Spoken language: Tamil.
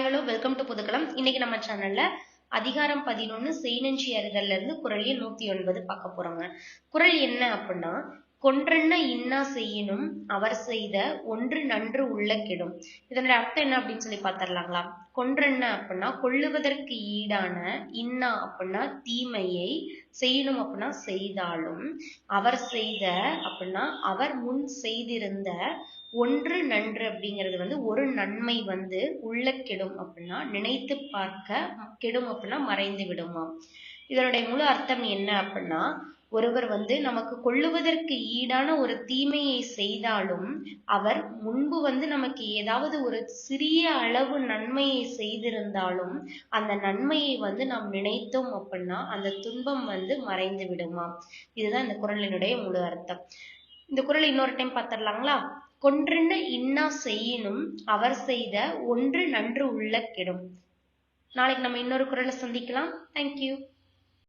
Hi hello welcome to Pudhukalam இன்னைக்கு நம்ம சேனல்ல அதிகாரம் பதினொன்னு செய்நெஞ்சி அறிதல்ல இருந்து குரல் நூத்தி ஒன்பது பார்க்க போறோங்க. குரல் என்ன அப்படின்னா கொன்றென்ன இன்னா செய்யினும் அவர் செய்த ஒன்று நன்று உள்ள கெடும். இதனுடைய அர்த்தம் என்ன அப்படின்னு சொல்லி பார்த்துடலாங்களா கொன்றென்ன அப்படின்னா கொள்ளுவதற்கு ஈடான இன்னா அப்படின்னா தீமையை செய்யணும் அப்படின்னா செய்தாலும் அவர் செய்த அப்படின்னா அவர் முன் செய்திருந்த ஒன்று நன்று அப்படிங்கிறது வந்து ஒரு நன்மை வந்து உள்ள கெடும் அப்படின்னா நினைத்து பார்க்க கெடும் அப்படின்னா மறைந்து விடுமா இதனுடைய முழு அர்த்தம் என்ன அப்படின்னா ஒருவர் வந்து நமக்கு கொள்ளுவதற்கு ஈடான ஒரு தீமையை செய்தாலும் அவர் முன்பு வந்து நமக்கு ஏதாவது ஒரு சிறிய அளவு நன்மையை செய்திருந்தாலும் அந்த நன்மையை வந்து நாம் நினைத்தோம் அப்படின்னா அந்த துன்பம் வந்து மறைந்து விடுமா? இதுதான் இந்த குரலினுடைய முழு அர்த்தம். இந்த குரல் இன்னொரு டைம் பார்த்துடலாங்களா? கொன்றென்ன இன்னா செய்யினும் அவர் செய்த ஒன்று நன்று உள்ள கெடும் நாளைக்கு நம்ம இன்னொரு குரலை சந்திக்கலாம். தேங்க்யூ